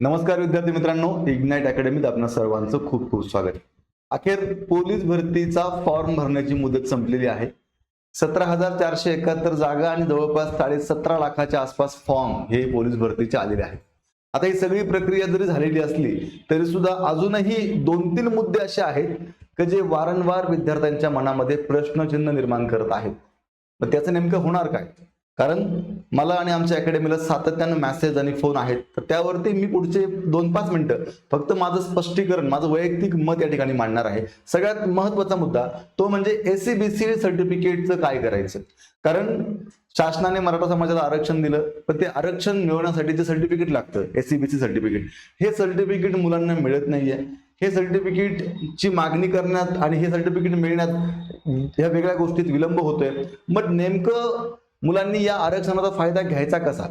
नमस्कार विद्यार्थी मित्रांनो इग्नाइट अकॅडमीत आपणा सर्वांचं खूप खूप स्वागत. अखेर पोलीस भरतीचा फॉर्म भरण्याची मुदत संपलेली आहे. सतरा हजार चारशे एकाहत्तर जागा आणि जवळपास साडे सतरा लाखाच्या आसपास फॉर्म हे पोलीस भरतीचे आलेले आहेत. आता ही सगळी प्रक्रिया जरी झालेली असली तरी सुद्धा अजूनही दोन तीन मुद्दे असे आहेत की जे वारंवार विद्यार्थ्यांच्या मनामध्ये प्रश्नचिन्ह निर्माण करत आहेत. मग त्याचं नेमकं होणार काय? कारण मला आणि आमच्या अकॅडमीला सातत्यानं मॅसेज आणि फोन आहेत. तर त्यावरती मी पुढचे दोन पाच मिनिटं फक्त माझं स्पष्टीकरण माझं वैयक्तिक मत या ठिकाणी मांडणार आहे. सगळ्यात महत्त्वाचा मुद्दा तो म्हणजे एसीबीसी सर्टिफिकेटचं काय करायचं? कारण शासनाने मराठा समाजाला आरक्षण दिलं पण ते आरक्षण मिळवण्यासाठी जे सर्टिफिकेट लागतं एसीबीसी सर्टिफिकेट हे सर्टिफिकेट मुलांना मिळत नाहीये. हे सर्टिफिकेटची मागणी करण्यात आणि हे सर्टिफिकेट मिळण्यात ह्या वेगळ्या गोष्टीत विलंब होतोय. मग नेमकं मुलांनी या आरक्षणाचा फायदा घ्यायचा कसा?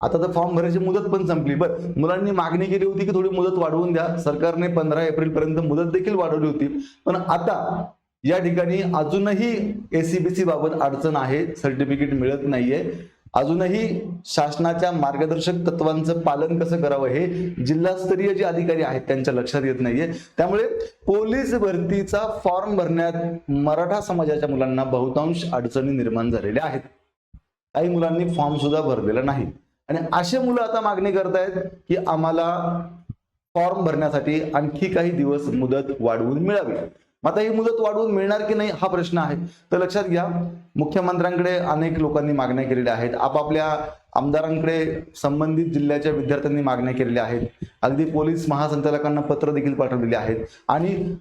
आता तर फॉर्म भरायची मुदत पण संपली. बरं मुलांनी मागणी केली होती की थोडी मुदत वाढवून द्या. सरकारने पंधरा एप्रिल पर्यंत मुदत देखील वाढवली होती. पण आता या ठिकाणी अजूनही एसीबीसी बाबत अडचण आहे. सर्टिफिकेट मिळत नाहीये. अजूनही शासनाच्या मार्गदर्शक तत्वांचं पालन कसं करावं हे जिल्हास्तरीय जे अधिकारी आहेत त्यांच्या लक्षात येत नाहीये. त्यामुळे पोलीस भरतीचा फॉर्म भरण्यात मराठा समाजाच्या मुलांना बहुतांश अडचणी निर्माण झालेल्या आहेत. काही मुलांनी फॉर्म सुद्धा भरलेला नाही. आणि असे मुलं आता मागणी करतायत की आम्हाला फॉर्म भरण्यासाठी आणखी काही दिवस मुदत वाढवून मिळावी. आता ही मुदत वाढवून मिळणार की नाही हा प्रश्न आहे. तर लक्षात घ्या मुख्यमंत्र्यांकडे अनेक लोकांनी मागण्या केलेल्या आहेत. आपापल्या आमदारांकडे संबंधित जिल्ह्याच्या विद्यार्थ्यांनी मागण्या केलेल्या आहेत. अगदी पोलीस महासंचालकांना पत्र देखील पाठवलेले आहेत. आणि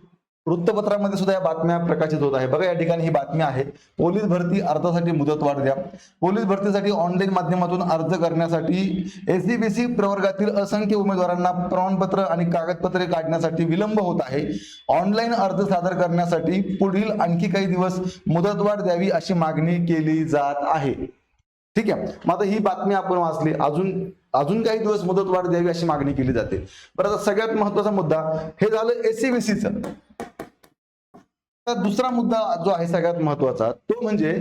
वृत्तपत्रामध्ये सुद्धा या बातम्या प्रकाशित होत आहे. बघा या ठिकाणी ही बातमी आहे. पोलीस भरती अर्जासाठी मुदत वाढ द्या. पोलीस भरतीसाठी ऑनलाईन माध्यमातून अर्ज करण्यासाठी एससीबीसी प्रवर्गातील असंख्य उमेदवारांना प्रमाणपत्र आणि कागदपत्रे काढण्यासाठी विलंब होत आहे. ऑनलाईन अर्ज सादर करण्यासाठी पुढील आणखी काही दिवस मुदतवाढ द्यावी अशी मागणी केली जात आहे. ठीक आहे? मग आता ही बातमी आपण वाचली. अजून अजून काही दिवस मुदतवाढ द्यावी अशी मागणी केली जाते. बरं आता सगळ्यात महत्त्वाचा मुद्दा हे झालं एसीबीसीचं दुसरा मुद्दा जो आहे सगळ्यात महत्त्वाचा तो म्हणजे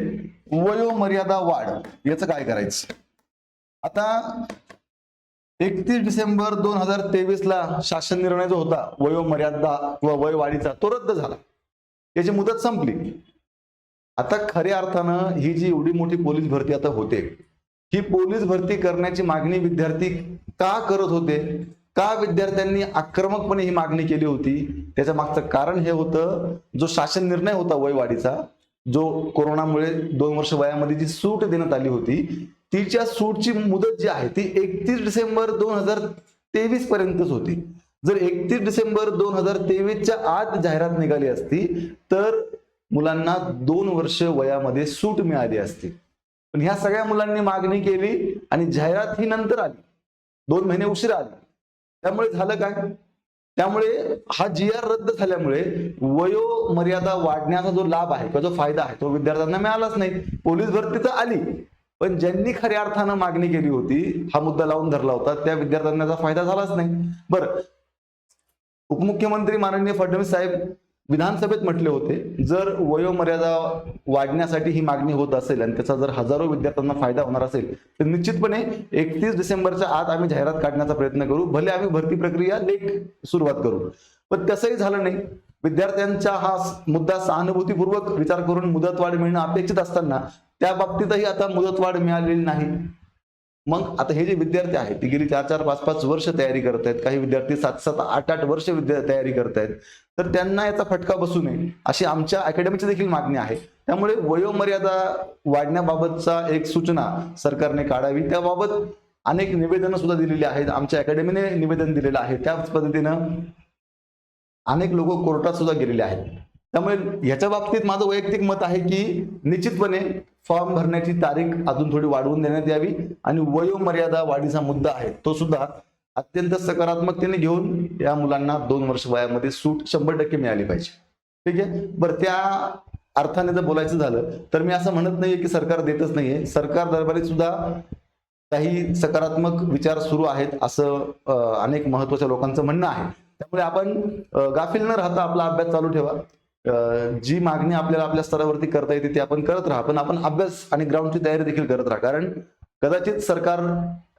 वयोमर्यादा वाढ. याचं काय करायचं? आता एकतीस डिसेंबर दोन हजार तेवीस ला शासन निर्णय जो होता वयोमर्यादा किंवा वयवाढीचा तो रद्द झाला. याची मुदत संपली. आता खऱ्या अर्थानं ही जी एवढी मोठी पोलीस भरती आता होते ही पोलीस भरती करण्याची मागणी विद्यार्थी का करत होते? का विद्यार्थ्यांनी आक्रमकपणे ही मागणी केली होती? त्याच्या मागचं कारण हे होतं जो शासन निर्णय होता वयवाढीचा जो कोरोनामुळे दोन वर्ष वयामध्ये जी सूट देण्यात आली होती तिच्या सूटची मुदत जी आहे ती एकतीस डिसेंबर दोन हजार तेवीस पर्यंतच होती. जर एकतीस डिसेंबर दोन हजार तेवीसच्या आत जाहिरात निघाली असती तर मुलांना दोन वर्ष वयामध्ये सूट मिळाली असती. पण ह्या सगळ्या मुलांनी मागणी केली आणि जाहिरात ही नंतर आली. दोन महिने उशिरा आली. त्यामुळे झालं काय? त्यामुळे हा जी आर रद्द झाल्यामुळे वयोमर्यादा वाढण्याचा जो लाभ आहे किंवा जो फायदा आहे तो विद्यार्थ्यांना मिळालाच नाही. पोलीस भरती तर आली पण ज्यांनी खऱ्या अर्थानं मागणी केली होती हा मुद्दा लावून धरला होता त्या विद्यार्थ्यांना त्याचा फायदा झालाच नाही. बरं उपमुख्यमंत्री माननीय फडणवीस साहेब विधानसभेत म्हटले होते जर वयोमर्यादा वाढण्यासाठी ही मागणी होत असेल आणि त्याचा जर हजारो विद्यार्थ्यांना फायदा होणार असेल तर निश्चितपणे एकतीस डिसेंबरच्या आत आम्ही जाहिरात काढण्याचा प्रयत्न करू भले आम्ही भरती प्रक्रिया लेट सुरुवात करू. पण तसंही झालं नाही. विद्यार्थ्यांचा हा मुद्दा सहानुभूतीपूर्वक विचार करून मुदतवाढ मिळणं अपेक्षित असताना त्या बाबतीतही आता मुदतवाढ मिळालेली नाही. मग आता हे जे विद्यार्थी आहेत ते गेली चार चार पाच पाच वर्ष तयारी करत आहेत. काही विद्यार्थी सात सात आठ आठ वर्ष विद्या तयारी करत आहेत. तर त्यांना याचा फटका बसू नये अशी आमच्या अकॅडमीची देखील मागणी आहे. त्यामुळे वयोमर्यादा वाढण्याबाबतचा एक सूचना सरकारने काढावी. त्याबाबत अनेक निवेदनं सुद्धा दिलेली आहेत. आमच्या अकॅडमीने निवेदन दिलेलं आहे. त्याच पद्धतीनं अनेक लोक कोर्टात सुद्धा गेलेले आहेत. त्यामुळे ह्याच्या बाबतीत माझं वैयक्तिक मत आहे की निश्चितपणे फॉर्म भरण्याची तारीख अजून थोडी वाढवून देण्यात यावी आणि वयोमर्यादा वाढीचा मुद्दा आहे तो सुद्धा अत्यंत सकारात्मकतेने घेऊन या मुलांना दोन वर्ष वयामध्ये सूट शंभर टक्के मिळाली पाहिजे. ठीक आहे? बरं त्या अर्थाने जर बोलायचं झालं तर मी असं म्हणत नाहीये की सरकार देतच नाहीये. सरकार दरबारी सुद्धा काही सकारात्मक विचार सुरू आहेत असं अनेक महत्त्वाच्या लोकांचं म्हणणं आहे. त्यामुळे आपण गाफील न राहता आपला अभ्यास चालू ठेवा. जी मागणी आपल्याला आपल्या स्तरावरती करता येते ती आपण करत राहा. पण आपण अभ्यास आणि ग्राउंडची तयारी देखील करत राहा. कारण कदाचित सरकार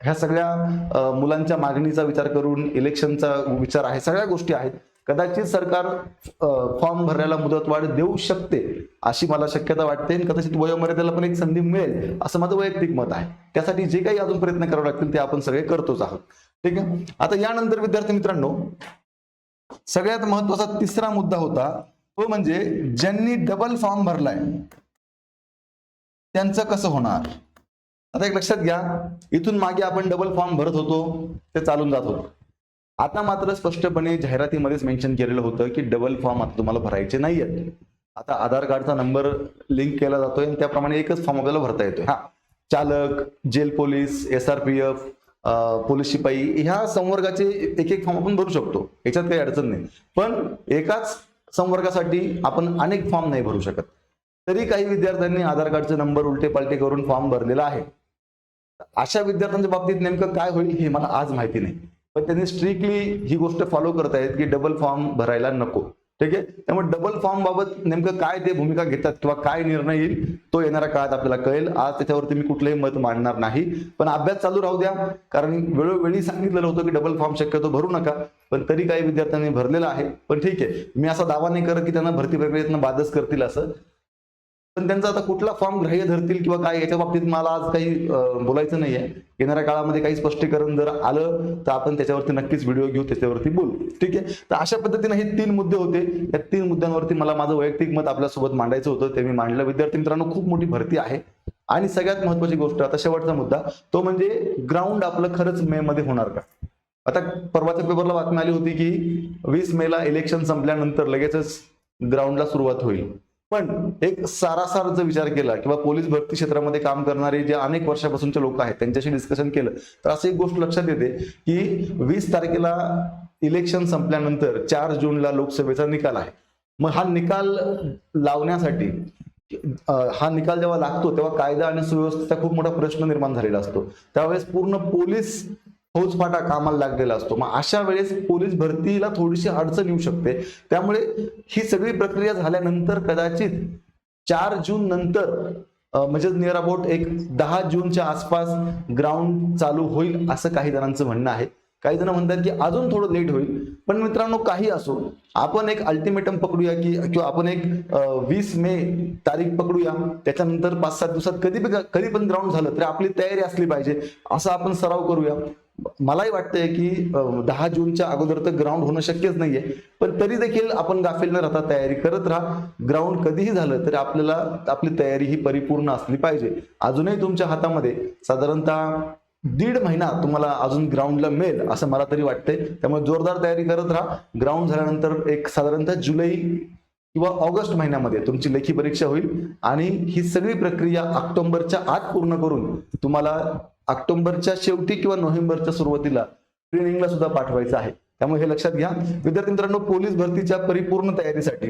ह्या सगळ्या मुलांच्या मागणीचा विचार करून इलेक्शनचा विचार आहे सगळ्या गोष्टी आहेत. कदाचित सरकार फॉर्म भरण्याला मुदतवाढ देऊ शकते अशी मला शक्यता वाटते. आणि कदाचित वयोमर्यादेला पण एक संधी मिळेल असं माझं वैयक्तिक मत आहे. त्यासाठी जे काही अजून प्रयत्न करावे लागतील ते आपण सगळे करतोच आहोत. ठीक आहे? आता यानंतर विद्यार्थी मित्रांनो सगळ्यात महत्त्वाचा तिसरा मुद्दा होता तो म्हणजे ज्यांनी डबल फॉर्म भरलाय त्यांचं कसं होणार? आता एक लक्षात घ्या इथून मागे आपण डबल फॉर्म भरत होतो ते चालून जात होतो. आता मात्र स्पष्टपणे जाहिरातीमध्येच मेन्शन केलेलं होतं की डबल फॉर्म आता तुम्हाला भरायचे नाहीयेत. आता आधार कार्डचा नंबर लिंक केला जातोय आणि त्याप्रमाणे एकच फॉर्म आपल्याला भरता येतोय. हा. चालक jail police S R P F police शिपाई ह्या संवर्गाचे एक एक फॉर्म आपण भरू शकतो. याच्यात काही अडचण नाही. पण एकाच संवर्गासाठी आपण अनेक फॉर्म नाही भरू शकत. तरी काही विद्यार्थ्यांनी आधार कार्डचे नंबर उलटे पालटे करून फॉर्म भरलेला आहे. अशा विद्यार्थ्यांच्या बाबतीत नेमकं काय होईल हे मला आज माहिती नाही. पण त्यांनी स्ट्रिक्टली ही गोष्ट फॉलो करतायत की डबल फॉर्म भरायला नको. ठीक आहे? त्यामुळे डबल फॉर्म बाबत नेमकं काय ते भूमिका घेतात किंवा काय निर्णय येईल तो येणाऱ्या काळात आपल्याला कळेल. आज त्याच्यावरती मी कुठलंही मत मांडणार नाही. पण अभ्यास चालू राहू द्या. कारण वेळोवेळी सांगितलेलं होतं की डबल फॉर्म शक्यतो भरू नका. पण तरी काही विद्यार्थ्यांनी भरलेला आहे. पण ठीक आहे. मी असा दावा नाही करत की त्यांना भरती प्रक्रियेतनं बादच करतील असं. पण त्यांचा आता कुठला फॉर्म ग्राह्य धरतील किंवा काय याच्या बाबतीत मला आज काही बोलायचं बोलायचं नाहीये. येणाऱ्या काळामध्ये काही स्पष्टीकरण जर आलं तर आपण त्याच्यावरती नक्कीच व्हिडिओ घेऊ त्याच्यावरती बोलू. ठीक आहे? तर अशा पद्धतीने हे तीन मुद्दे होते. या तीन मुद्द्यांवरती मला माझं वैयक्तिक मत आपल्यासोबत मांडायचं होतं. ते मी मांडलं. विद्यार्थी मित्रांनो खूप मोठी भरती आहे. आणि सगळ्यात महत्वाची गोष्ट आता शेवटचा मुद्दा तो म्हणजे ग्राउंड आपलं खरंच मे मध्ये होणार का? आता परवाच्या पेपरला बातमी आली होती की वीस मेला इलेक्शन संपल्यानंतर लगेचच ग्राउंडला सुरुवात होईल. पण एक सारासार जर विचार केला किंवा पोलीस भरती क्षेत्रामध्ये काम करणारे जे अनेक वर्षापासूनचे लोक आहेत त्यांच्याशी डिस्कशन केलं. तर असं एक गोष्ट लक्षात येते की वीस तारखेला इलेक्शन संपल्यानंतर चार जूनला लोकसभेचा निकाल आहे. मग हा निकाल लावण्यासाठी हा निकाल जेव्हा लागतो तेव्हा कायदा आणि सुव्यवस्थेचा खूप मोठा प्रश्न निर्माण झालेला असतो. त्यावेळेस पूर्ण पोलीस फौजफाटा कामाला लागलेला असतो. मग अशा वेळेस पोलीस भरतीला थोडीशी अडचण येऊ शकते. त्यामुळे ही सगळी प्रक्रिया झाल्यानंतर कदाचित चार जून नंतर म्हणजे नियर अबाउट एक दहा जूनच्या आसपास ग्राउंड चालू होईल असं काही जणांचं म्हणणं आहे. काही जण म्हणतात की अजून थोडं लेट होईल. पण मित्रांनो काही असो आपण एक अल्टिमेटम पकडूया की किंवा आपण एक वीस मे तारीख पकडूया. त्याच्यानंतर पाच सात दिवसात कधी कधी पण ग्राउंड झालं तरी आपली तयारी असली पाहिजे. असं आपण सराव करूया. मलाही वाटतंय की दहा जूनच्या अगोदर तर ग्राउंड होणं शक्यच नाहीये. पण तरी देखील आपण गाफील न राहता तयारी करत राहा. ग्राउंड कधीही झालं तरी आपल्याला आपली तयारी ही परिपूर्ण असली पाहिजे. अजूनही तुमच्या हातामध्ये साधारणतः दीड महिना तुम्हाला अजून ग्राउंडला मिळेल असं मला तरी वाटतंय. त्यामुळे जोरदार तयारी करत राहा. ग्राउंड झाल्यानंतर एक साधारणतः जुलै किंवा ऑगस्ट महिन्यामध्ये तुमची लेखी परीक्षा होईल. आणि ही सगळी प्रक्रिया ऑक्टोबरच्या आत पूर्ण करून तुम्हाला ऑक्टोबरच्या शेवटी किंवा नोव्हेंबरच्या सुरुवातीला ट्रेनिंगला सुद्धा पाठवायचं आहे. त्यामुळे हे लक्षात घ्या. विद्यार्थी मित्रांनो पोलीस भरतीच्या परिपूर्ण तयारीसाठी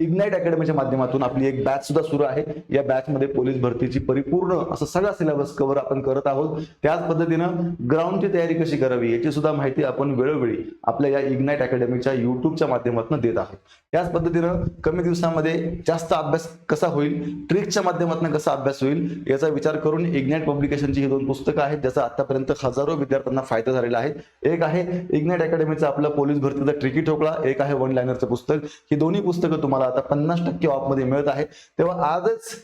इग्नाइट अकॅडमीच्या माध्यमातून आपली एक बॅच सुद्धा सुरू आहे. या बॅचमध्ये पोलीस भरतीची परिपूर्ण असं सगळा सिलेबस कव्हर आपण करत आहोत. त्याच पद्धतीनं ग्राउंडची तयारी कशी करावी याची सुद्धा माहिती आपण वेळोवेळी आपल्या या इग्नाइट अकॅडमीच्या युट्यूबच्या माध्यमातून देत आहोत. त्याच पद्धतीनं कमी दिवसामध्ये जास्त अभ्यास कसा होईल ट्रिकच्या माध्यमातून कसा अभ्यास होईल याचा विचार करून इग्नाइट पब्लिकेशनची ही दोन पुस्तकं आहेत ज्याचा आतापर्यंत हजारो विद्यार्थ्यांना फायदा झालेला आहे. एक आहे इग्नाइट अकॅडमीचा आपलं पोलीस भरतीचा ट्रिकी ठोकळा एक आहे वन लायनरचं पुस्तक. ही दोन्ही पुस्तकं तुम्हाला तुम्हाला आता पन्नास टक्के ऑफमध्ये मिळत आहे. तेव्हा आजच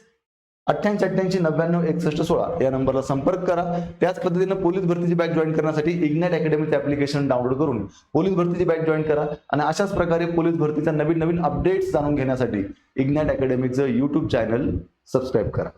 अठ्ठ्याऐंशी अठ्ठ्याऐंशी नव्याण्णव एकसष्ट सोळा या नंबरला संपर्क करा. त्याच पद्धतीनं पोलीस भरतीची बॅच जॉईन करण्यासाठी इग्नाइट अकॅडमीचं ऍप्लिकेशन डाउनलोड करून पोलीस भरतीची बॅच जॉईन करा आणि अशाच प्रकारे पोलीस भरतीच्या नवीन नवीन अपडेट्स जाणून घेण्यासाठी इग्नाइट अकॅडमीचं युट्यूब चॅनल सबस्क्राईब करा.